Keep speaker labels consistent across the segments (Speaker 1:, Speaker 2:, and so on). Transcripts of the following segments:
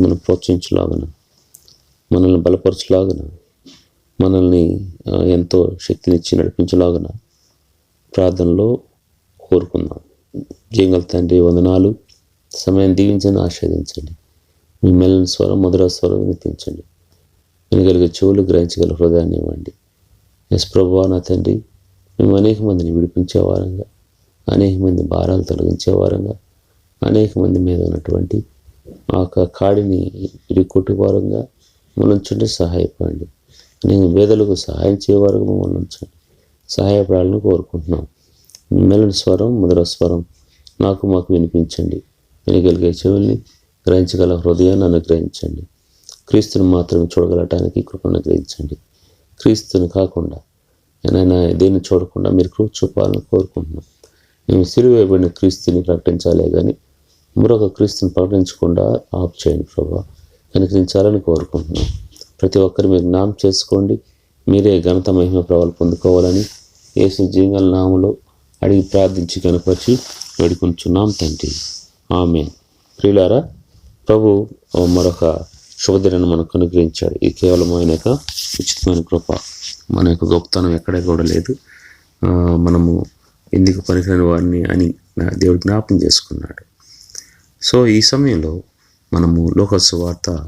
Speaker 1: మనం ప్రోత్సహించలాగన. మనల్ని బలపరచలాగన. మనల్ని ఎంతో శక్తినిచ్చి నడిపించలాగన. ప్రార్థనలో కోరుకుందాం. జీంగల తండ్రి వందనాలు. సమయం దీవించండి ఆస్వాదించండి మీ మెల్లని స్వరం మధుర స్వరం వినిపించండి. వినగలిగే చెవులు గ్రహించగల హృదయాన్ని ఇవ్వండి. ఎస్ ప్రభా నా తండ్రి మేము అనేక మందిని విడిపించే వారంగా అనేక మంది భారాలు తొలగించే వారంగా అనేక మంది మీద ఉన్నటువంటి ఆ యొక్క కాడిని ఇరుకొట్టు వారంగా మమ్మల్ని ఉంచండి సహాయపడండి. నేను వేదలకు సహాయం చేయవారుగా మమ్మల్ని ఉంచండి సహాయపడాలని కోరుకుంటున్నాం. మెల్లని స్వరం మధుర స్వరం నాకు మాకు వినిపించండి. వినగలిగే చెవుల్ని గ్రహించగల హృదయాన్ని అనుగ్రహించండి. క్రీస్తుని మాత్రమే చూడగలటానికి కృపను అనుగ్రహించండి. క్రీస్తుని కాకుండా నేను దేన్ని చూడకుండా మీరు కృప చూపాలని కోరుకుంటున్నాం. మేము సిలువేయబడిన క్రీస్తుని ప్రకటించాలే కానీ మరొక క్రీస్తుని ప్రకటించకుండా ఆఫ్ చేయండి ప్రభా. కనికరించాలని కోరుకుంటున్నాం. ప్రతి ఒక్కరు మీరు నామం చేసుకోండి. మీరే ఘనత మహిమ ప్రభావాలు పొందుకోవాలని యేసు జీంగల నామంలో అడిగి ప్రార్థించి కనపరిచి వేడుకుంటున్నాం తండ్రి. ఆమె ప్రియులారా ప్రభు మరొక శుభదినాన్ని మనకు అనుగ్రహించాడు. ఇది కేవలం ఆయన యొక్క ఉచితమైన కృప మన యొక్క గొప్పతనం ఎక్కడ కూడా లేదు. మనము ఎందుకు పనికిరాని వారిని అని నా దేవుడు జ్ఞాపం చేసుకున్నాడు. సో ఈ సమయంలో మనము లోకసు వార్త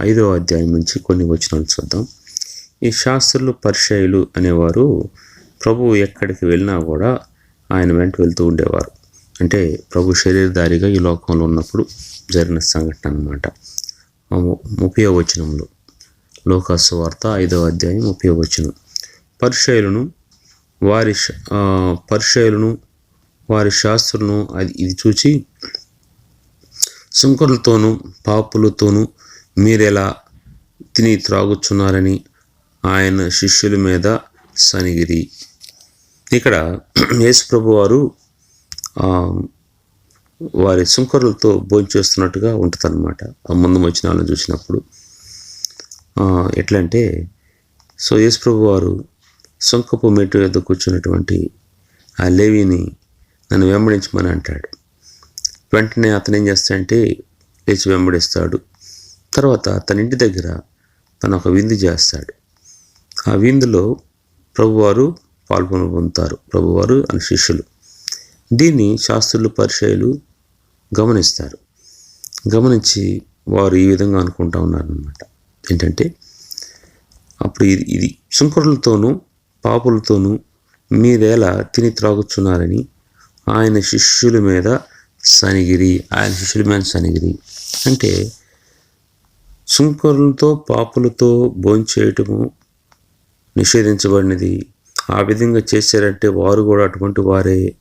Speaker 1: ఐదవ అధ్యాయం నుంచి కొన్ని వచనాలు చూద్దాం. ఈ శాస్త్రులు పరిచయులు అనేవారు ప్రభువు ఎక్కడికి వెళ్ళినా కూడా ఆయన వెంట వెళ్తూ ఉండేవారు. అంటే ప్రభు శరీరధారిగా ఈ లోకంలో ఉన్నప్పుడు జరిగిన సంఘటన అన్నమాట. ఆ ముప్పై వచనంలో లోకాసు వార్త ఐదవ అధ్యాయం ముప్పై వచనం. పరిచయులను వారి పరిచయులను వారి శాస్త్రులను అది ఇది చూచి సుంకరులతోనూ పాపులతోనూ మీరెలా తిని త్రాగుచున్నారని ఆయన శిష్యుల మీద సనిగిరి ఇక్కడ యేసుప్రభు వారు వారి సుంకరులతో భోంచేస్తున్నట్టుగా ఉంటుందన్నమాట. ఆ ముందు వచనాలను చూసినప్పుడు. ఎట్లంటే సో యేసుప్రభు వారు సొంకపు మెట్టు వద్ద కూర్చున్నటువంటి ఆ లేవిని నన్ను వెంబడించమని అంటాడు. వెంటనే అతను ఏం చేస్తాడంటే లేచి వెంబడిస్తాడు. తర్వాత తన ఇంటి దగ్గర తను ఒక విందు చేస్తాడు. ఆ విందులో ప్రభువారు పాల్గొన పొందుతారు. ప్రభువారు అని శిష్యులు. దీన్ని శాస్త్రులు పరిచయలు గమనిస్తారు. గమనించి వారు ఈ విధంగా అనుకుంటా ఉన్నారనమాట ఏంటంటే అప్పుడు ఇది ఇది సుంకరులతోనూ పాపులతోనూ మీరేలా తిని త్రాగుచున్నారని ఆయన శిష్యుల మీద సనిగిరి ఆయన శిష్యుల సనిగిరి. అంటే సుంకరులతో పాపులతో భోంచేయటము నిషేధించబడినది. ఆ విధంగా చేశారంటే వారు కూడా అటువంటి వారే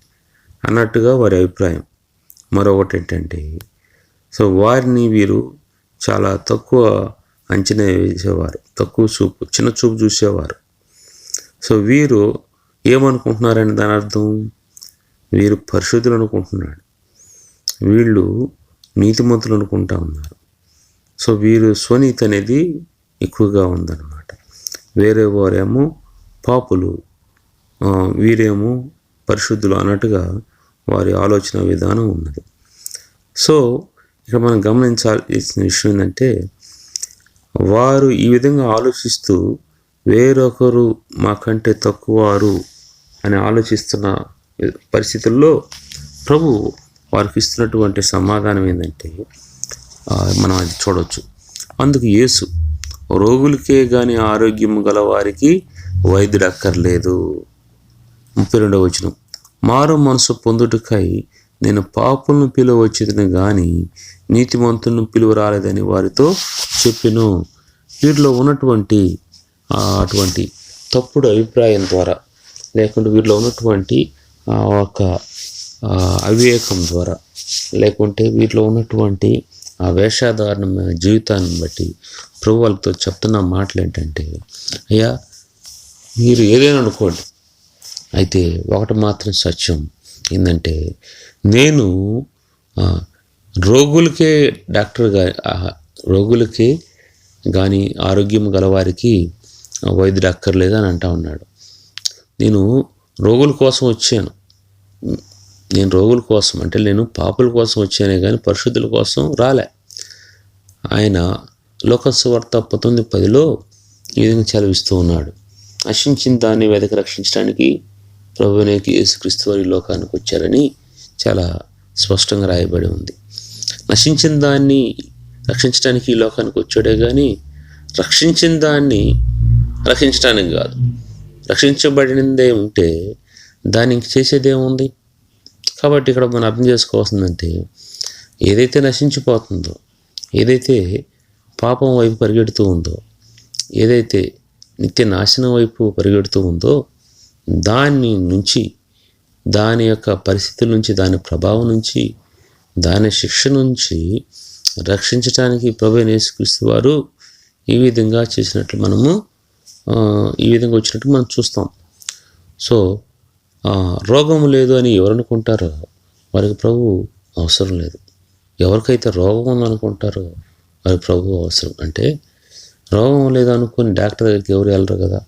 Speaker 1: అన్నట్టుగా వారి అభిప్రాయం. మరొకటి ఏంటంటే సో వారిని వీరు చాలా తక్కువ అంచనా వేసేవారు. తక్కువ చూపు చిన్న చూపు చూసేవారు. సో వీరు ఏమనుకుంటున్నారని దాని అర్థం? వీరు పరిశుద్ధులు అనుకుంటున్నాడు. వీళ్ళు నీతిమంతులు అనుకుంటా ఉన్నారు. సో వీరు స్వనీతి అనేది ఎక్కువగా ఉందన్నమాట. వేరే వారేమో పాపులు వీరేమో పరిశుద్ధులు అన్నట్టుగా వారి ఆలోచన విధానం ఉన్నది. సో ఇక్కడ మనం గమనించాల్సిన విషయం ఏంటంటే వారు ఈ విధంగా ఆలోచిస్తూ వేరొకరు మాకంటే తక్కువ వారు అని ఆలోచిస్తున్న పరిస్థితుల్లో ప్రభు వారికి ఇస్తున్నటువంటి సమాధానం ఏంటంటే మనం అది చూడవచ్చు అందుకు యేసు రోగులకే కానీ ఆరోగ్యం గల వారికి వైద్యుడు అక్కర్లేదు ముప్పై రెండవ వచనం. మారు మనసు పొందుటకై నేను పాపులను పిలువచ్చేదని కానీ నీతిమంతులను పిలువ రాలేదని వారితో చెప్పిను. వీటిలో ఉన్నటువంటి అటువంటి తప్పుడు అభిప్రాయం ద్వారా లేకుంటే వీటిలో ఉన్నటువంటి ఒక అవివేకం ద్వారా లేకుంటే వీటిలో ఉన్నటువంటి ఆ వేషాధారణమైన జీవితాన్ని బట్టి ప్రభు వాళ్ళతో చెప్తున్న మాటలు ఏంటంటే అయ్యా మీరు ఏదైనా అనుకోండి. అయితే ఒకటి మాత్రం సత్యం ఏంటంటే నేను రోగులకే డాక్టర్గా రోగులకి రోగులకే కానీ ఆరోగ్యం గలవారికి వైద్యుడు అక్కర్లేదు అని అంటా ఉన్నాడు. నేను రోగుల కోసం వచ్చాను. నేను రోగుల కోసం అంటే నేను పాపుల కోసం వచ్చానే కానీ పరిశుద్ధుల కోసం రాలే. ఆయన లోకస్వార్త పంతొమ్మిది పదిలో ఈ విధంగా చదివిస్తూ ఉన్నాడు. నశించిన దాన్ని వెదక రక్షించడానికి ప్రభునేకి యేసుక్రీస్తు వారి లోకానికి వచ్చారని చాలా స్పష్టంగా రాయబడి ఉంది. నశించిన దాన్ని రక్షించడానికి ఈ లోకానికి వచ్చాడే కానీ రక్షించిన దాన్ని రక్షించడానికి కాదు. రక్షించబడినదే ఉంటే దానికి ఇంక చేసేదేముంది కాబట్టి ఇక్కడ మనం అర్థం చేసుకోవాల్సిందంటే ఏదైతే నశించిపోతుందో ఏదైతే పాపం వైపు పరిగెడుతూ ఉందో ఏదైతే నిత్య నాశనం వైపు పరిగెడుతూ ఉందో దాని నుంచి దాని యొక్క పరిస్థితుల నుంచి దాని ప్రభావం నుంచి దాని శిక్ష నుంచి రక్షించటానికి ప్రభు యేసుక్రీస్తు వారు ఈ విధంగా చేసినట్లు మనము ఈ విధంగా వచ్చినట్టు మనం చూస్తాం. సో రోగము లేదు అని ఎవరు అనుకుంటారో వారికి ప్రభు అవసరం లేదు. ఎవరికైతే రోగం ఉందనుకుంటారో వారికి ప్రభు అవసరం. అంటే రోగం లేదనుకుని డాక్టర్ దగ్గరికి ఎవరు వెళ్ళరు కదా?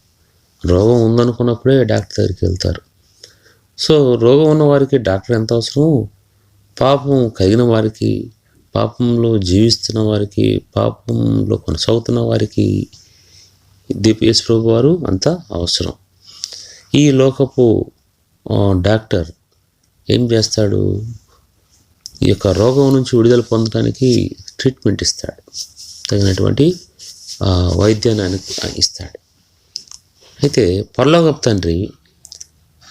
Speaker 1: రోగం ఉందనుకున్నప్పుడే డాక్టర్ దగ్గరికి వెళ్తారు. సో రోగం ఉన్న వారికి డాక్టర్ ఎంత అవసరమో పాపం కలిగిన వారికి పాపంలో జీవిస్తున్న వారికి పాపంలో కొనసాగుతున్న వారికి దీపేశ్ ప్రభు వారు అంత అవసరం. ఈ లోకపు డాక్టర్ ఏం చేస్తాడు? ఈ యొక్క రోగం నుంచి విడుదల పొందడానికి ట్రీట్మెంట్ ఇస్తాడు. తగినటువంటి వైద్యాన్ని ఇస్తాడు. అయితే పరలోకపు తండ్రి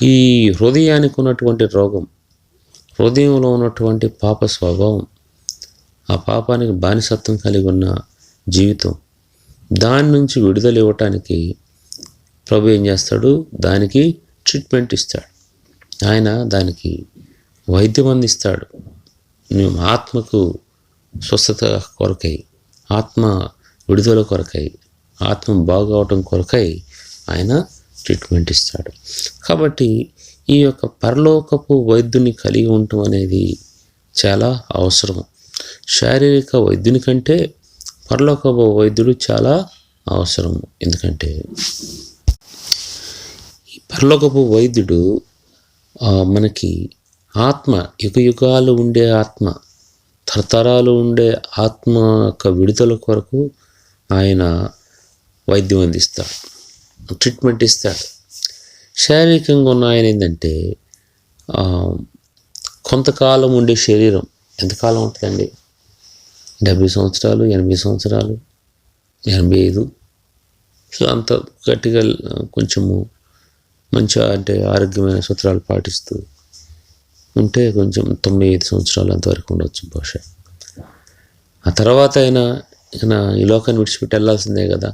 Speaker 1: ఈ హృదయానికి ఉన్నటువంటి రోగం హృదయంలో ఉన్నటువంటి పాప స్వభావం ఆ పాపానికి బానిసత్వం కలిగి ఉన్న జీవితం దాని నుంచి విడుదల ఇవ్వటానికి ప్రభు ఏం చేస్తాడు? దానికి ట్రీట్మెంట్ ఇస్తాడు. ఆయన దానికి వైద్యం అందిస్తాడు. మేము ఆత్మకు స్వస్థత కొరకై ఆత్మ విడుదల కొరకై ఆత్మ బాగవటం కొరకై ఆయన ట్రీట్మెంట్ ఇస్తాడు. కాబట్టి ఈ యొక్క పరలోకపు వైద్యుని కలిగి ఉండటం అనేది చాలా అవసరం. శారీరక వైద్యుని కంటే పరలోకపు వైద్యుడు చాలా అవసరం. ఎందుకంటే ఈ పరలోకపు వైద్యుడు మనకి ఆత్మ యుగ యుగాలు ఉండే ఆత్మ తరతరాలు ఉండే ఆత్మ యొక్క విడుదల కొరకు ఆయన వైద్యం అందిస్తాడు ట్రీట్మెంట్ ఇస్తాడు. శారీరకంగా ఉన్న ఆయన ఏంటంటే కొంతకాలం ఉండే శరీరం. ఎంతకాలం ఉంటుందండి? డెబ్బై సంవత్సరాలు ఎనభై సంవత్సరాలు ఎనభై ఐదు. సో అంత గట్టిగా కొంచెము మంచిగా అంటే ఆరోగ్యమైన సూత్రాలు పాటిస్తూ ఉంటే కొంచెం తొమ్మిది ఐదు సంవత్సరాలు అంతవరకు ఉండొచ్చు బహుశా. ఆ తర్వాత అయినా ఇక ఈ లోకాన్ని విడిచిపెట్టి వెళ్ళాల్సిందే కదా.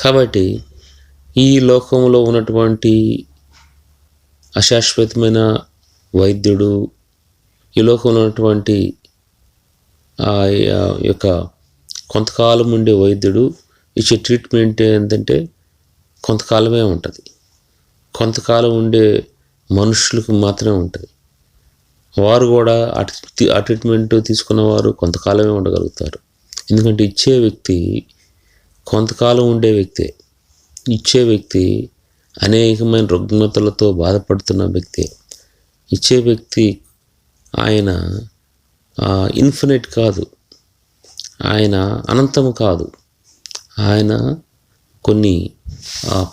Speaker 1: కాబట్టి ఈ లోకంలో ఉన్నటువంటి అశాశ్వతమైన వైద్యుడు ఈ లోకంలో ఉన్నటువంటి ఆ యొక్క కొంతకాలం ఉండే వైద్యుడు ఇచ్చే ట్రీట్మెంట్ ఏంటంటే కొంతకాలమే ఉంటుంది. కొంతకాలం ఉండే మనుషులకు మాత్రమే ఉంటుంది. వారు కూడా ఆ ఆ ట్రీట్మెంట్ తీసుకున్న వారు కొంతకాలమే ఉండగలుగుతారు. ఎందుకంటే ఇచ్చే వ్యక్తి కొంతకాలం ఉండే వ్యక్తే. ఇచ్చే వ్యక్తి అనేకమైన రుగ్మతలతో బాధపడుతున్న వ్యక్తి. ఇచ్చే వ్యక్తి ఆయన ఇన్ఫినిట్ కాదు. ఆయన అనంతము కాదు. ఆయన కొన్ని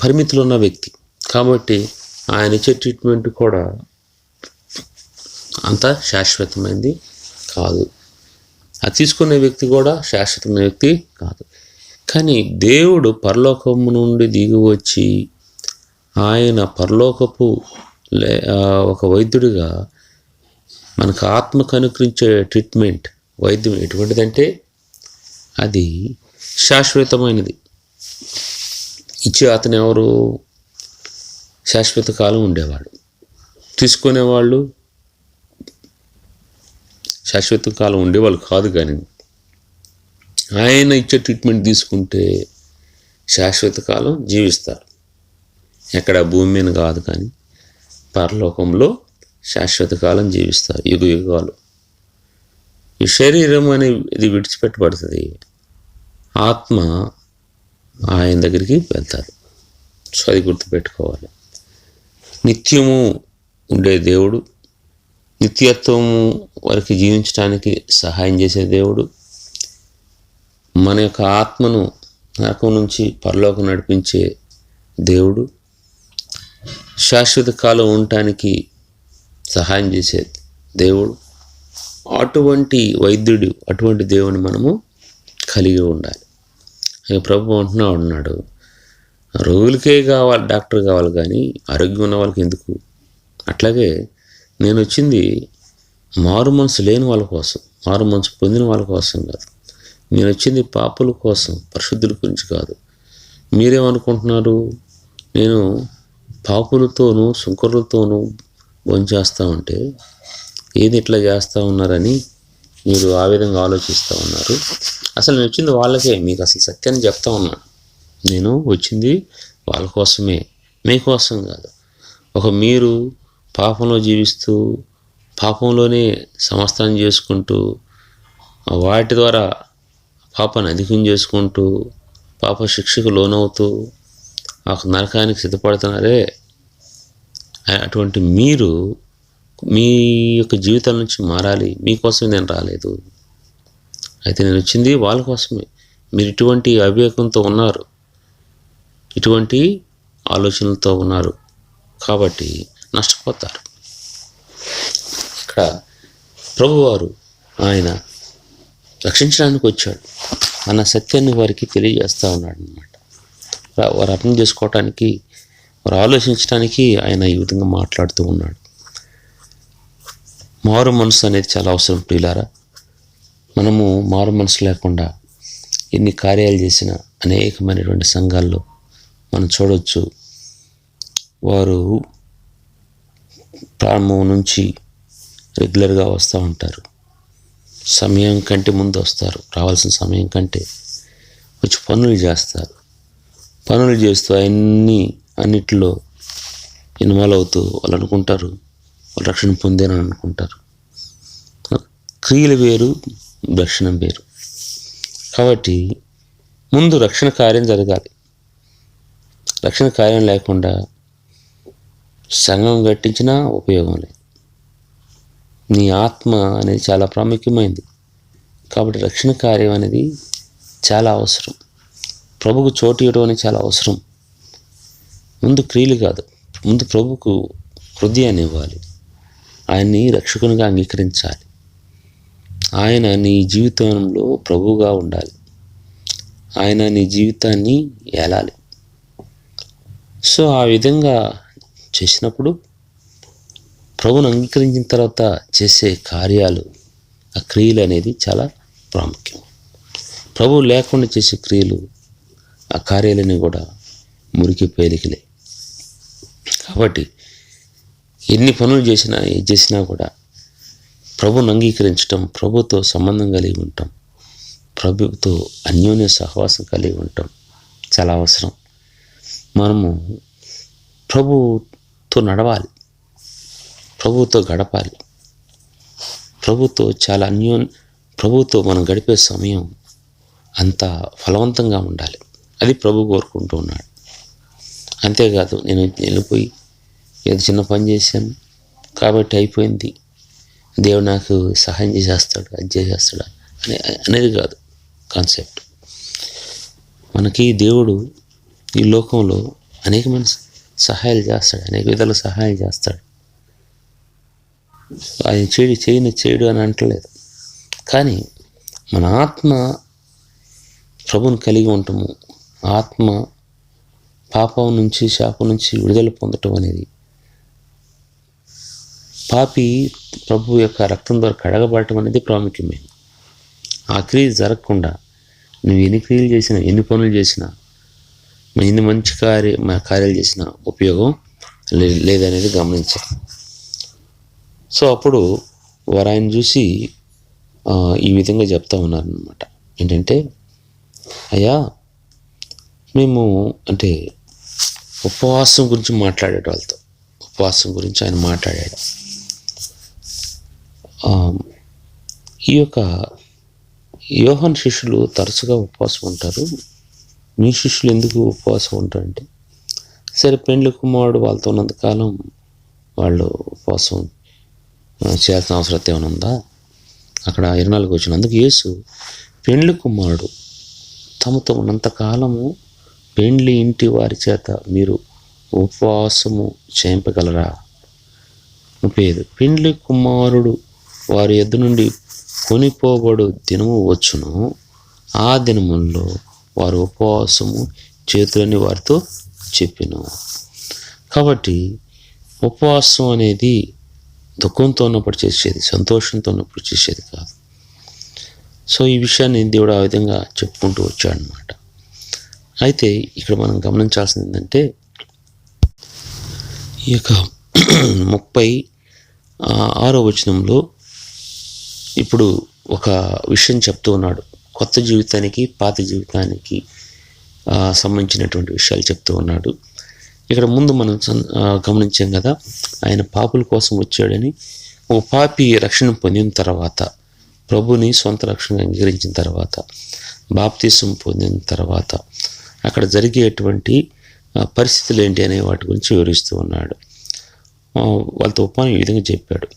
Speaker 1: పరిమితులు ఉన్న వ్యక్తి. కాబట్టి ఆయన ఇచ్చే ట్రీట్మెంట్ కూడా అంత శాశ్వతమైనది కాదు. అది తీసుకునే వ్యక్తి కూడా శాశ్వతమైన వ్యక్తి కాదు. కానీ దేవుడు పరలోకము నుండి దిగి వచ్చి ఆయన పరలోకపు లే ఒక వైద్యుడిగా మనకు ఆత్మకు అనుకరించే ట్రీట్మెంట్ వైద్యం ఎటువంటిదంటే అది శాశ్వతమైనది. ఇచ్చే అతను ఎవరు? శాశ్వత కాలం ఉండేవాడు. తీసుకునేవాళ్ళు శాశ్వత కాలం ఉండేవాళ్ళు కాదు కానీ ఆయన ఇచ్చే ట్రీట్మెంట్ తీసుకుంటే శాశ్వత కాలం జీవిస్తారు. ఎక్కడ భూమి మీద కాదు కానీ పరలోకంలో శాశ్వత కాలం జీవిస్తారు యుగ యుగాలు. ఈ శరీరం అనేది విడిచిపెట్టబడుతుంది. ఆత్మ ఆయన దగ్గరికి వెళ్తారు. సో అది గుర్తుపెట్టుకోవాలి. నిత్యము ఉండే దేవుడు నిత్యత్వము వారికి జీవించడానికి సహాయం చేసే దేవుడు మన యొక్క ఆత్మను నరకం నుంచి పరలోకం నడిపించే దేవుడు శాశ్వత కాలం ఉండటానికి సహాయం చేసే దేవుడు అటువంటి వైద్యుడు అటువంటి దేవుని మనము కలిగి ఉండాలి. ఇక ప్రభు అంటున్నా ఉన్నాడు. రోగులకే కావాలి డాక్టర్ కావాలి కానీ ఆరోగ్యం ఉన్న వాళ్ళకి ఎందుకు? అట్లాగే నేను వచ్చింది మారు మనసు లేని వాళ్ళ కోసం మారు మనసు పొందిన వాళ్ళ కోసం కాదు. నేను వచ్చింది పాపుల కోసం పరిశుద్ధుల గురించి కాదు. మీరేమనుకుంటున్నారు? నేను పాపులతోనూ సుంకరులతోనూ భోంచేస్తూ ఉంటే ఏది ఇట్లా చేస్తూ ఉన్నారని మీరు ఆ విధంగా ఆలోచిస్తూ ఉన్నారు. అసలు నేను వచ్చింది వాళ్ళకే మీకు అసలు సత్యాన్ని చెప్తా ఉన్నాను. నేను వచ్చింది వాళ్ళ కోసమే మీకోసం కాదు. ఒక మీరు పాపంలో జీవిస్తూ పాపంలోనే సమస్తాన్ని చేసుకుంటూ వాటి ద్వారా పాపాన్ని అధికం చేసుకుంటూ పాప శిక్షకు లోనవుతూ ఆ నరకానికి సిద్ధపడుతున్నారే? అటువంటి మీరు మీ యొక్క జీవితం నుంచి మారాలి మీకోసమే నేను రాలేదు. అయితే నేను వచ్చింది వాళ్ళ కోసమే. మీరు ఇటువంటి అవివేకంతో ఉన్నారు. ఇటువంటి ఆలోచనలతో ఉన్నారు. కాబట్టి నష్టపోతారు. ఇక్కడ ప్రభువారు ఆయన రక్షించడానికి వచ్చాడు. అన్న సత్యాన్ని వారికి తెలియజేస్తూ ఉన్నాడు అనమాట వారు అర్థం చేసుకోవటానికి వారు ఆలోచించడానికి ఆయన ఈ విధంగా మాట్లాడుతూ ఉన్నాడు. మారు మనసు అనేది చాలా అవసరం ప్రియులారా. మనము మారు మనసు లేకుండా ఎన్ని కార్యాలు చేసినా అనేకమైనటువంటి సంఘాల్లో మనం చూడవచ్చు వారు ప్రారంభం నుంచి రెగ్యులర్గా వస్తూ ఉంటారు. సమయం కంటే ముందు వస్తారు. రావాల్సిన సమయం కంటే వచ్చి పనులు చేస్తారు. పనులు చేస్తూ అన్నీ అన్నిటిలో ఇన్వాల్వ్ అవుతూ వాళ్ళు అనుకుంటారు. వాళ్ళు రక్షణ పొందేనని అనుకుంటారు. క్రియలు వేరు దక్షిణం వేరు. కాబట్టి ముందు రక్షణ కార్యం జరగాలి. రక్షణ కార్యం లేకుండా సంఘం గట్టించినా ఉపయోగం లేదు. నీ ఆత్మ అనేది చాలా ప్రాముఖ్యమైంది. కాబట్టి రక్షణ కార్యం అనేది చాలా అవసరం. ప్రభుకు చోటు ఇవ్వడం అనేది చాలా అవసరం. ముందు క్రియలు కాదు ముందు ప్రభుకు హృదయాన్ని ఇవ్వాలి. ఆయన్ని రక్షకునిగా అంగీకరించాలి. ఆయన నీ జీవితంలో ప్రభువుగా ఉండాలి. ఆయన నీ జీవితాన్ని ఏలాలి. సో ఆ విధంగా చేసినప్పుడు ప్రభును అంగీకరించిన తర్వాత చేసే కార్యాలు ఆ క్రియలు అనేది చాలా ప్రాముఖ్యం. ప్రభు లేకుండా చేసే క్రియలు ఆ కార్యాలని కూడా మురికి పేలికలే. కాబట్టి ఎన్ని పనులు చేసినా ఏది చేసినా కూడా ప్రభును అంగీకరించటం ప్రభుతో సంబంధం కలిగి ఉంటాం ప్రభుతో అన్యోన్య సహవాసం కలిగి ఉంటాం చాలా అవసరం. మనము ప్రభుతో నడవాలి. ప్రభుతో గడపాలి. ప్రభుతో చాలా అన్యోన్ ప్రభుతో మనం గడిపే సమయం అంత ఫలవంతంగా ఉండాలి. అది ప్రభు కోరుకుంటూ ఉన్నాడు. అంతేకాదు నేను వెళ్ళిపోయి ఏదో చిన్న పని చేశాను కాబట్టి అయిపోయింది. దేవుడు నాకు సహాయం చేసేస్తాడు అది చేసేస్తాడు? అనే అనేది కాదు కాన్సెప్ట్. మనకి దేవుడు ఈ లోకంలో అనేకమైన సహాయాలు చేస్తాడు అనేక విధాలు సహాయం చేస్తాడు. ఆయన చేయడు చేయని చేయడు అని అంటలేదు. కానీ మన ఆత్మ ప్రభుని కలిగి ఉంటాము ఆత్మ పాపం నుంచి శాపం నుంచి విడుదల పొందటం అనేది పాపి ప్రభు యొక్క రక్తం ద్వారా కడగబడటం అనేది ప్రాముఖ్యమైనది. ఆ క్రియ జరగకుండా నువ్వు ఎన్ని క్రియలు చేసినా ఎన్ని పనులు చేసినా ఎన్ని మంచి కార్య కార్యాలు చేసిన ఉపయోగం లే- లేదనేది గమనించాలి సో అప్పుడు వారు ఆయన చూసి ఈ విధంగా చెప్తా ఉన్నారనమాట ఏంటంటే అయ్యా మేము అంటే ఉపవాసం గురించి మాట్లాడాడు వాళ్ళతో. ఉపవాసం గురించి ఆయన మాట్లాడాడు. ఈ యొక్క యోహన్ శిష్యులు తరచుగా ఉపవాసం ఉంటారు. మీ శిష్యులు ఎందుకు ఉపవాసం ఉంటారంటే సరే పెండ్లి కుమారుడు వాళ్ళతో ఉన్నంతకాలం వాళ్ళు ఉపవాసం చేయాల్సిన అవసరం ఏమైనా ఉందా? అక్కడ ఇరవై నాలుగు యేసు పెండ్లి కుమారుడు తమతో ఉన్నంత కాలము పెండ్లి ఇంటి వారి చేత మీరు ఉపవాసము చేయింపగలరా? ముప్పై ఐదు. పెండ్లి కుమారుడు వారి ఎద్దు నుండి కొనిపోబడు దినము వచ్చును. ఆ దినముల్లో వారు ఉపవాసము చేతులని వారితో చెప్పిన. కాబట్టి ఉపవాసం అనేది దుఃఖంతో ఉన్నప్పుడు చేసేది సంతోషంతో ఉన్నప్పుడు చేసేది కాదు. సో ఈ విషయాన్ని దేవుడు ఆ విధంగా చెప్పుకుంటూ వచ్చాడనమాట. అయితే ఇక్కడ మనం గమనించాల్సింది ఏంటంటే ఈ యొక్క ముప్పై ఆరో వచనంలో ఇప్పుడు ఒక విషయం చెప్తూ ఉన్నాడు. కొత్త జీవితానికి పాత జీవితానికి సంబంధించినటువంటి విషయాలు చెప్తూ ఉన్నాడు. ఇక్కడ ముందు మనం గమనించాం కదా ఆయన పాపుల కోసం వచ్చాడని ఒక పాపి రక్షణ పొందిన తర్వాత ప్రభుని సొంత రక్షణ అంగీకరించిన తర్వాత బాప్తీసం పొందిన తర్వాత అక్కడ జరిగేటువంటి పరిస్థితులు ఏంటి అనే వాటి గురించి వివరిస్తూ ఉన్నాడు. వాళ్ళతో ఉపాయం ఈ విధంగా చెప్పాడు.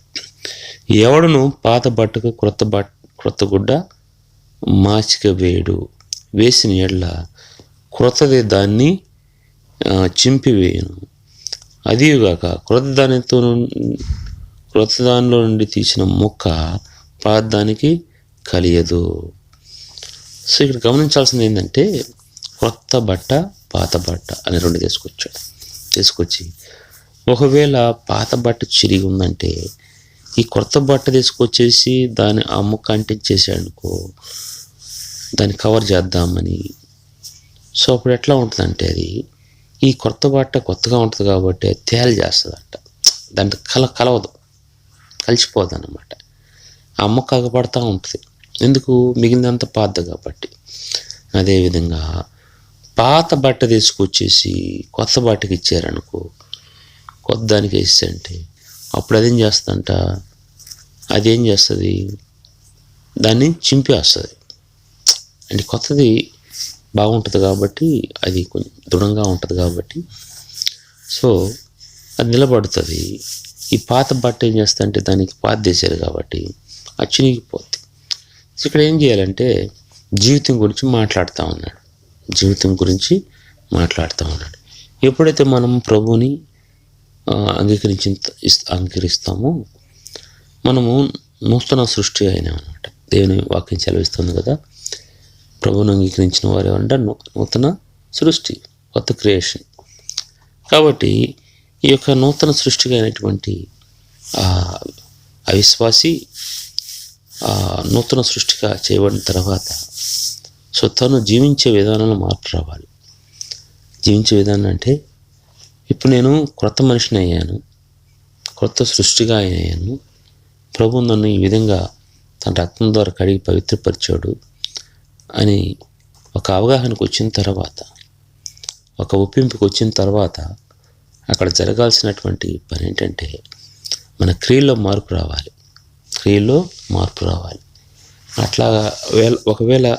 Speaker 1: ఎవడును పాత బట్టకు క్రొత్త బట్ క్రొత్త గుడ్డ మాచిక వేయడు వేసిన ఎడ్ల క్రొత్తది దాన్ని చింపివేయను. అదిగాక క్రొత్త దానితో క్రొత్త దానిలో నుండి తీసిన మొక్క పాత దానికి కలియదు. సో ఇక్కడ గమనించాల్సింది ఏంటంటే కొత్త బట్ట పాత బట్ట అని రెండు తీసుకొచ్చాడు తీసుకొచ్చి ఒకవేళ పాత బట్ట చిరిగి ఉందంటే ఈ కొత్త బట్ట తీసుకొచ్చేసి దాని ఆ ముక్క అంటించేసాడు అనుకో దాన్ని కవర్ చేద్దామని. సో అప్పుడు ఎట్లా ఉంటుందంటే అది ఈ కొత్త బట్ట కొత్తగా ఉంటుంది కాబట్టి తేలి చేస్తుందంట. దాంట్లో కల కలవదు. కలిసిపోదు అన్నమాట ఆ కగపడతా ఉంటుంది. ఎందుకు? మిగిలినంత పాత కాబట్టి. అదేవిధంగా పాత బట్ట తీసుకొచ్చేసి కొత్త బట్టకి ఇచ్చారనుకో కొత్త దానికి అంటే అప్పుడు అదేం చేస్తుందంట? అదేం చేస్తుంది? దాన్ని చింపేస్తుంది. అంటే కొత్తది బాగుంటుంది కాబట్టి అది కొంచెం దృఢంగా ఉంటుంది కాబట్టి. సో అది నిలబడుతుంది. ఈ పాత బట్ట ఏం చేస్తుందంటే దానికి పాత చేశారు కాబట్టి అది చినిగిపోద్ది. సో ఇక్కడ ఏం చేయాలంటే జీవితం గురించి మాట్లాడుతూ ఉన్నాడు. జీవితం గురించి మాట్లాడుతూ ఉన్నాడు. ఎప్పుడైతే మనం ప్రభుని అంగీకరించి అంగీకరించిన అంగీకరిస్తామో మనము నూతన సృష్టి అయినా అనమాట దేవుని వాక్యం సెలవిస్తుంది కదా. ప్రభువును అంగీకరించిన వారు ఏమంటే నూతన సృష్టి కొత్త క్రియేషన్ కాబట్టి ఈ యొక్క నూతన సృష్టిగా అయినటువంటి అవిశ్వాసి నూతన సృష్టిగా చేయబడిన తర్వాత సో తను జీవించే విధానంలో మార్పు రావాలి. జీవించే విధానం అంటే ఇప్పుడు నేను క్రొత్త మనిషిని అయ్యాను క్రొత్త సృష్టిగా అయ్యాను ప్రభు నన్ను ఈ విధంగా తన రక్తం ద్వారా కడిగి పవిత్రపరిచాడు అని ఒక అవగాహనకు వచ్చిన తర్వాత ఒక ఒప్పింపుకి వచ్చిన తర్వాత అక్కడ జరగాల్సినటువంటి పని ఏంటంటే మన క్రియల్లో మార్పు రావాలి. క్రియల్లో మార్పు రావాలి. అట్లా వేళ ఒకవేళ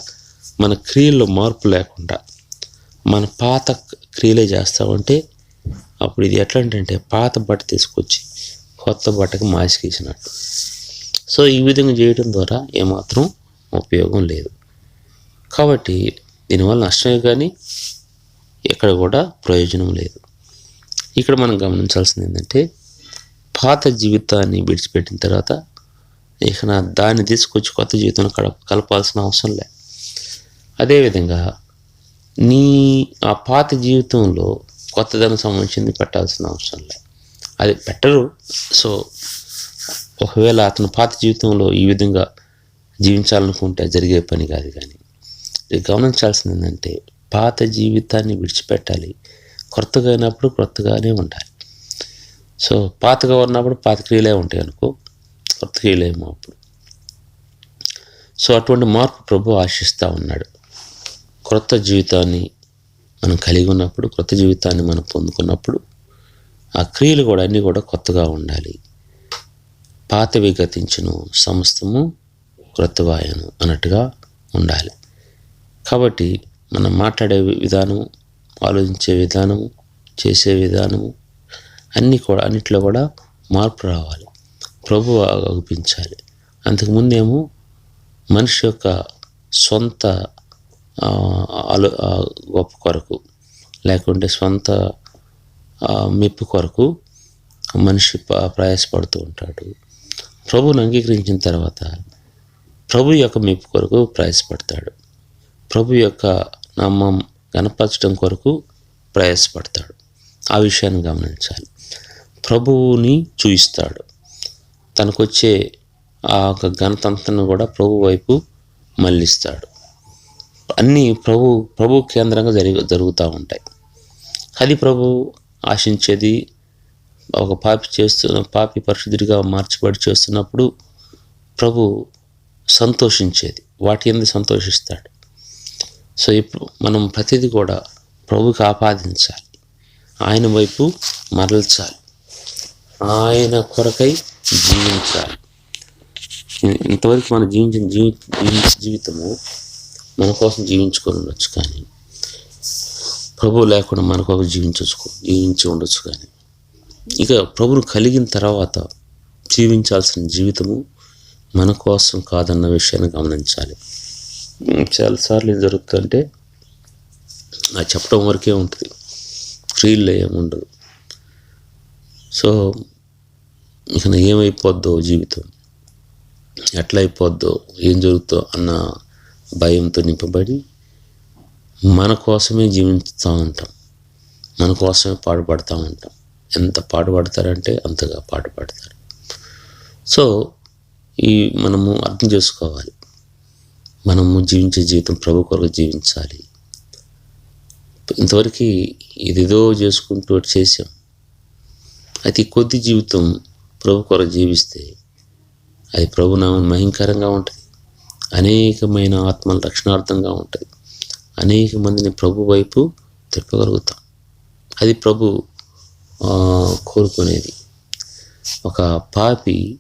Speaker 1: మన క్రియల్లో మార్పు లేకుండా మన పాత క్రియలే చేస్తామంటే అప్పుడు ఇది ఎట్లా అంటే పాత బట్ట తీసుకొచ్చి కొత్త బట్టకు మాసికేసినట్టు. సో ఈ విధంగా చేయడం ద్వారా ఏమాత్రం ఉపయోగం లేదు. కాబట్టి దీనివల్ల నష్టమే కానీ ఎక్కడ కూడా ప్రయోజనం లేదు. ఇక్కడ మనం గమనించాల్సింది ఏంటంటే పాత జీవితాన్ని విడిచిపెట్టిన తర్వాత ఇక నా దాన్ని తీసుకొచ్చి కొత్త జీవితంలో కడ కలపాల్సిన అవసరం లే. అదేవిధంగా నీ ఆ పాత జీవితంలో కొత్తదనం సంబంధించింది పెట్టాల్సిన అవసరం లే. అది పెట్టరు. సో ఒకవేళ అతను పాత జీవితంలో ఈ విధంగా జీవించాలనుకుంటే జరిగే పని కాదు కానీ. గమనించాల్సింది ఏంటంటే పాత జీవితాన్ని విడిచిపెట్టాలి. కొత్తగా అయినప్పుడు కొత్తగానే ఉండాలి. సో పాతగా ఉన్నప్పుడు పాత క్రియలే ఉంటాయి అనుకో కొత్త క్రియలేమో అప్పుడు. సో అటువంటి మార్పు ప్రభు ఆశిస్తూ ఉన్నాడు. క్రొత్త జీవితాన్ని మనం కలిగి ఉన్నప్పుడు క్రొత్త జీవితాన్ని మనం పొందుకున్నప్పుడు ఆ క్రియలు కూడా అన్నీ కూడా కొత్తగా ఉండాలి. పాతవి గతించును సమస్తము క్రొత్తవాయను అన్నట్టుగా ఉండాలి. కాబట్టి మనం మాట్లాడే విధానం ఆలోచించే విధానం చేసే విధానము అన్నీ కూడా అన్నిట్లో కూడా మార్పు రావాలి. ప్రభు అగుపించాలి అంతకుముందేమో మనిషి యొక్క సొంత ఆలో గొప్ప కొరకు లేకుంటే సొంత మెప్పు కొరకు మనిషి ప్రయాసపడుతూ ఉంటాడు. ప్రభువుని అంగీకరించిన తర్వాత ప్రభు యొక్క మెప్పు కొరకు ప్రయాసపడతాడు. ప్రభు యొక్క నామం గణపరచడం కొరకు ప్రయాసపడతాడు. ఆ విషయాన్ని గమనించాలి. ప్రభువుని చూయిస్తాడు. తనకొచ్చే ఆ యొక్క ఘనతంతను కూడా ప్రభు వైపు మళ్ళిస్తాడు. అన్నీ ప్రభు ప్రభు కేంద్రంగా జరిగి జరుగుతూ ఉంటాయి. అది ప్రభు ఆశించేది ఒక పాపి చేస్తున్న పాపి పరిశుద్ధుడిగా మార్చబడి చేస్తున్నప్పుడు ప్రభు సంతోషించేది. వాటి ఎందు సంతోషిస్తాడు. సో ఇప్పుడు మనం ప్రతిదీ కూడా ప్రభుకి ఆపాదించాలి. ఆయన వైపు మరల్చాలి. ఆయన కొరకై జీవించాలి. ఇంతవరకు మనం జీవించిన జీవి జీవితము మన కోసం జీవించుకొని ఉండొచ్చు కానీ ప్రభు లేకుండా మన కోసం జీవించవచ్చు జీవించి ఉండొచ్చు కానీ ఇక ప్రభును కలిగిన తర్వాత జీవించాల్సిన జీవితము మన కోసం కాదన్న విషయాన్ని గమనించాలి. చాలాసార్లు ఏం జరుగుతుందంటే ఆ చెప్పడం వరకే ఉంటుంది. క్రియల్లో ఏముండదు సో ఇక ఏమైపోద్దో జీవితం? ఎట్లా అయిపోద్దో ఏం జరుగుతుందో అన్న భయంతో నింపబడి మన కోసమే జీవిస్తూ ఉంటాం. మన కోసమే పాడుపడుతూ ఉంటాం. ఎంత పాటుపడతారంటే అంతగా పాటుపడతారు. సో ఈ మనము అర్థం చేసుకోవాలి. మనము జీవించే జీవితం ప్రభు కొరకు జీవించాలి. ఇంతవరకు ఇదేదో చేసుకుంటూ చేసాం అతి కొద్ది జీవితం ప్రభు కొరకు జీవిస్తే అది ప్రభునామం మహింకరంగా ఉంటుంది. అనేకమైన ఆత్మల రక్షణార్థంగా ఉంటుంది. అనేక మందిని ప్రభు వైపు తిప్పగలుగుతాం. అది ప్రభు కోరుకునేది. ఒక పాపి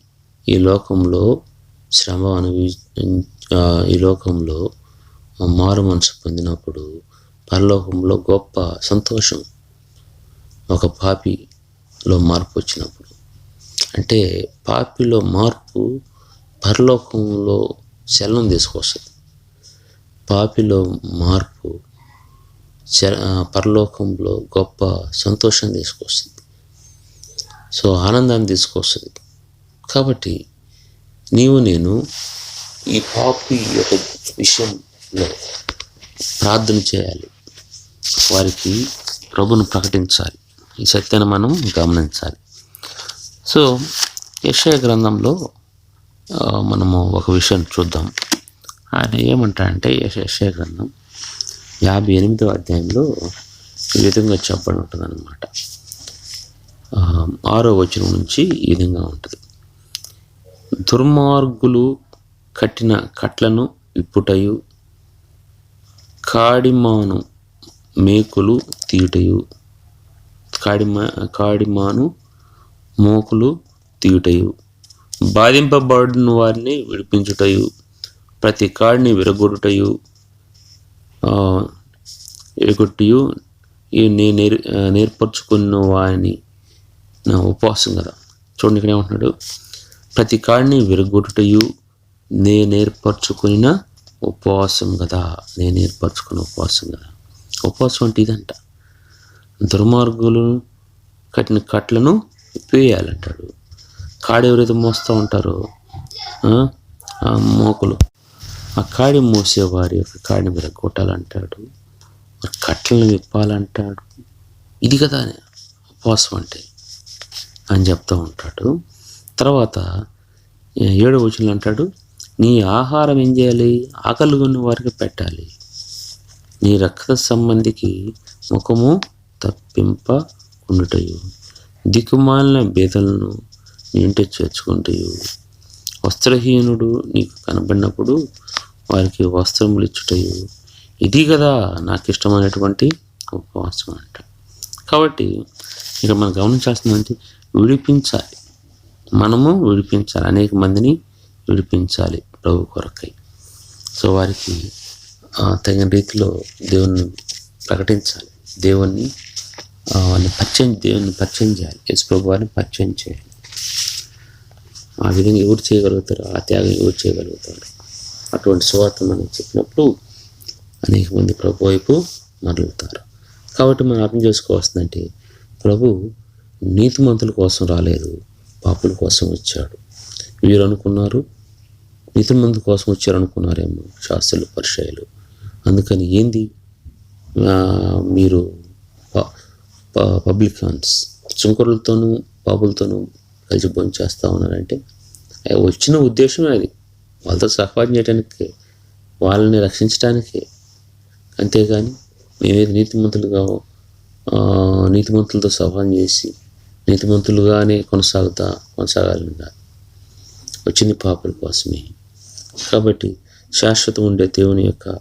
Speaker 1: ఈ లోకంలో శ్రమ అనుభవి ఈ లోకంలో మారు మనసు పొందినప్పుడు పరలోకంలో గొప్ప సంతోషం ఒక పాపిలో మార్పు వచ్చినప్పుడు. అంటే పాపిలో మార్పు పరలోకంలో చలనం తీసుకొస్తుంది. పాపిలో మార్పు చ పరలోకంలో గొప్ప సంతోషం తీసుకొస్తుంది. సో ఆనందాన్ని తీసుకొస్తుంది. కాబట్టి నీవు నేను ఈ పాపి యొక్క విషయంలో ప్రార్థన చేయాలి. వారికి ప్రభును ప్రకటించాలి. ఈ సత్యాన్ని మనం గమనించాలి. సో యశయ గ్రంథంలో మనము ఒక విషయం చూద్దాం. ఆయన ఏమంటారంటే యెష- గ్రంథం యాభై ఎనిమిదో అధ్యాయంలో ఈ విధంగా చెప్పబడి ఉంటుంది అనమాట ఆరో వచనం నుంచి ఈ విధంగా ఉంటుంది. దుర్మార్గులు కట్టిన కట్లను ఇప్పుటయు. కాడిమాను మేకులు తీయుటయు. కాడిమా కాడిమాను మోకులు తీయుటయు. బాధింపబడిన వారిని విడిపించుటయు. ప్రతి కాడిని విరగొట్టుటయు ఆ, విరగొట్టియు. నేను నేర్ నేర్పరచుకున్న వారిని నా ఉపవాసం కదా. చూడండి ఇక్కడ ఏమంటున్నాడు ప్రతి కాడిని విరగొట్టుటయు నేను ఏర్పరచుకున్న ఉపవాసం కదా. నేను ఏర్పరచుకున్న ఉపవాసం కదా. ఉపవాసం అంటే ఇదంట. దుర్మార్గులు కట్టిన కట్లను వేయాలంటాడు కాడి ఎవరైతే మోస్తూ ఉంటారో ఆ, ఆ ఆ కాడి మోసేవారి యొక్క కాడిని మీద కొట్టాలంటాడు. మరి కట్లను విప్పాలంటాడు. ఇది కదా ఉపవాసం అంటే అని చెప్తూ ఉంటాడు. తర్వాత ఏడు వచనంలో అంటాడు నీ ఆహారం ఏం చేయాలి? ఆకలి ఉన్న వారికి పెట్టాలి. నీ రక్త సంబంధికి ముఖము తప్పింప ఉండుటయు. దిక్కుమాలిన బేదలను నీ ఇంట చేర్చుకుంటయు. వస్త్రహీనుడు నీకు కనబడినప్పుడు వారికి వస్త్రములు ఇచ్చుటయు. ఇది కదా నాకు ఇష్టమైనటువంటి ఉపవాసం అంట. కాబట్టి ఇక్కడ మనం గమనించాల్సిందంటే విడిపించాలి. మనము విడిపించాలి. అనేక మందిని విడిపించాలి. ప్రభు కొరకై. సో వారికి తగిన రీతిలో దేవుని ప్రకటించాలి. దేవుణ్ణి వాళ్ళని పరిచయం దేవుని పరిచయం చేయాలి. యేసు ప్రభు వారిని పరిచయం చేయాలి. ఆ విధంగా ఎవరు చేయగలుగుతారు ఆ త్యాగం ఎవరు చేయగలుగుతారు అటువంటి సువార్త మనం చెప్పినప్పుడు అనేక మంది ప్రభు వైపు మరలుతారు. కాబట్టి మనం అర్థం చేసుకోవాల్సిందంటే ప్రభు నీతిమంతుల కోసం రాలేదు పాపుల కోసం వచ్చాడు. వీరు అనుకున్నారు నీతిమంతుల కోసం వచ్చారు అనుకున్నారేమో శాస్త్రులు పరిచయాలు. అందుకని ఏంది? మీరు ప- ప- పబ్లికాన్స్ చుంకరులతోనూ పాపులతోనూ కలిసి భోజనం చేస్తూ ఉన్నారంటే వచ్చిన ఉద్దేశమే అది. వాళ్ళతో సహవాసం చేయడానికి వాళ్ళని రక్షించడానికి అంతేగాని మేమేది నీతిమంతులుగా నీతిమంతులతో సహవాసం చేసి నీతిమంతులుగానే కొనసాగుతా కొనసాగాలని వచ్చింది పాపల కోసమే. కాబట్టి శాశ్వతం ఉండే దేవుని యొక్క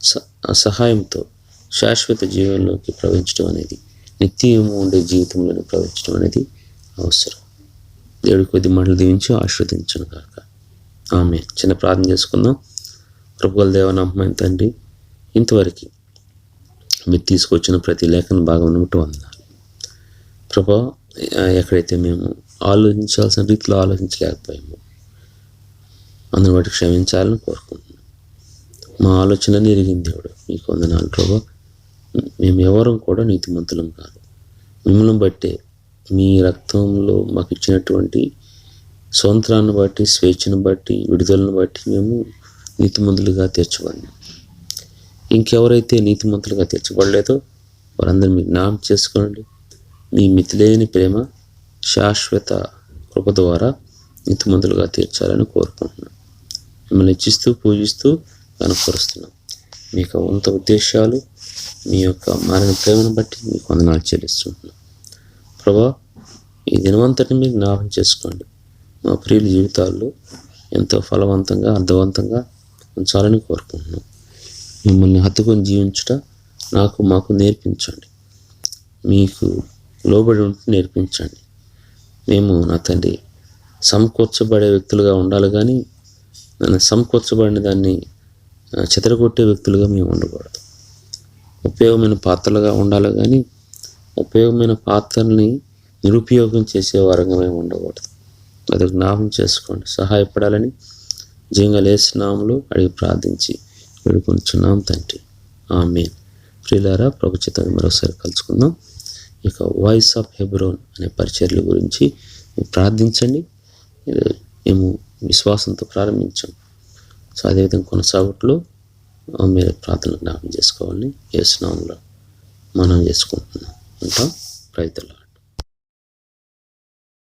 Speaker 1: స- సహాయంతో శాశ్వత జీవనంలోకి ప్రవహించడం అనేది నిత్యము ఉండే జీవితంలోని ప్రవహించడం అనేది అవసరం. దేవుడి కొద్ది మాటలు దీవించి ఆశ్రవదించను కాక ఆమె చిన్న ప్రార్థన చేసుకుందాం. ప్రభుల దేవనామమైన తండ్రి ఇంతవరకు మీరు తీసుకొచ్చిన ప్రతి లేఖన భాగం బట్టి వందాలి ప్రభా ఎక్కడైతే మేము ఆలోచించాల్సిన రీతిలో ఆలోచించలేకపోయాము అందుని బట్టి క్షమించాలని కోరుకుంటున్నాం మా ఆలోచన ఎరిగింది దేవుడు మీకు వందనాలు ప్రభా. మేము ఎవరం కూడా నీతిమంతులం కాదు. మిమ్మల్ని బట్టే మీ రక్తంలో మాకు ఇచ్చినటువంటి స్వంత్రాన్ని బట్టి స్వేచ్ఛను బట్టి విడుదలను బట్టి మేము నీతిమంతులుగా తీర్చబడినాం. ఇంకెవరైతే నీతిమంతులుగా తీర్చబడలేదో వారందరూ మీరు జ్ఞాపకం చేసుకోండి. మీ మితిలేని ప్రేమ శాశ్వత కృప ద్వారా నీతిమంతులుగా తీర్చాలని కోరుకుంటున్నాం మిమ్మల్ని ఇచ్చిస్తూ పూజిస్తూ కనపరుస్తున్నాం మీ యొక్క ఉన్నత ఉద్దేశాలు మీ యొక్క మారిన ప్రేమను బట్టి మీకు వందనాలు చెల్లిస్తున్నాం ప్రభా ఈ దినవంతటిని మీరు జ్ఞాపకం చేసుకోండి. మా ప్రియుల జీవితాల్లో ఎంతో ఫలవంతంగా అర్థవంతంగా ఉంచాలని కోరుకుంటున్నాం. మిమ్మల్ని హత్తుకొని జీవించుట నాకు మాకు నేర్పించండి. మీకు లోబడి ఉంటే నేర్పించండి. మేము నా తండ్రి సమకూర్చబడే వ్యక్తులుగా ఉండాలి కానీ సమకూర్చబడిన దాన్ని చెదరగొట్టే వ్యక్తులుగా మేము ఉండకూడదు. ఉపయోగమైన పాత్రలుగా ఉండాలి కానీ ఉపయోగమైన పాత్రల్ని నిరుపయోగం చేసే వారంగా మేము ఉండకూడదు. అది జ్ఞాపం చేసుకోండి. సహాయపడాలని జీవంగా లేసినాములు అడిగి ప్రార్థించి వేడుకొనిచున్నాం తండ్రి. ఆమె ప్రియులారా ప్రభు మరోసారి కలుసుకుందాం. ఇక వాయిస్ ఆఫ్ హెబ్రోన్ అనే పరిచర్ల గురించి ప్రార్థించండి. మేము విశ్వాసంతో ప్రారంభించాం. సో అదేవిధంగా కొనసాగట్లో మీరు ప్రార్థన జ్ఞాపకం చేసుకోవాలని చేస్తున్నాంలో మనం చేసుకుంటున్నాం. ఉంటాం రైతులు